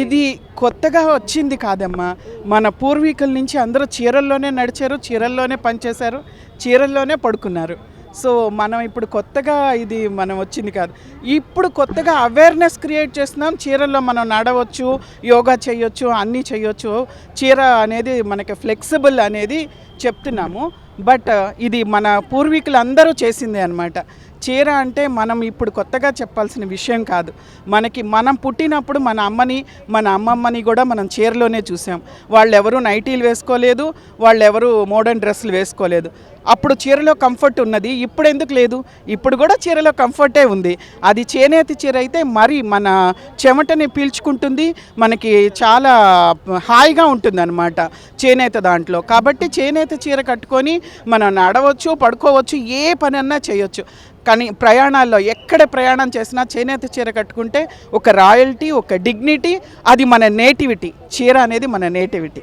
ఇది కొత్తగా వచ్చింది కాదమ్మా. మన పూర్వీకుల నుంచి అందరూ చీరల్లోనే నడిచారు చీరల్లోనే పనిచేశారు చీరల్లోనే పడుకున్నారు. సో మనం ఇప్పుడు కొత్తగా ఇది మనం వచ్చింది కాదు. ఇప్పుడు కొత్తగా అవేర్నెస్ క్రియేట్ చేస్తున్నాం. చీరల్లో మనం నడవచ్చు యోగా చేయొచ్చు అన్నీ చేయొచ్చు. చీర అనేది మనకి ఫ్లెక్సిబుల్ అనేది చెప్తున్నాము. బట్ ఇది మన పూర్వీకులు అందరూ చేసిందే అనమాట చీర అంటే మనం ఇప్పుడు కొత్తగా చెప్పాల్సిన విషయం కాదు. మనకి మనం పుట్టినప్పుడు మన అమ్మని మన అమ్మమ్మని కూడా మనం చీరలోనే చూసాం. వాళ్ళు ఎవరు నైటీలు వేసుకోలేదు వాళ్ళు ఎవరు మోడర్న్ డ్రెస్సులు వేసుకోలేదు. అప్పుడు చీరలో కంఫర్ట్ ఉన్నది ఇప్పుడు ఎందుకు లేదు? ఇప్పుడు కూడా చీరలో కంఫర్టే ఉంది. అది చేనేత చీర అయితే మరి మన చెమటని పీల్చుకుంటుంది మనకి చాలా హాయిగా ఉంటుంది అనమాట చేనేత దాంట్లో. కాబట్టి చేనేత చీర కట్టుకొని మనం నడవచ్చు పడుకోవచ్చు ఏ పనన్నా చేయొచ్చు. కానీ ప్రయాణాల్లో ఎక్కడ ప్రయాణం చేసినా చేనేత చీర కట్టుకుంటే ఒక రాయల్టీ ఒక డిగ్నిటీ అది మన నేటివిటీ. చీర అనేది మన నేటివిటీ.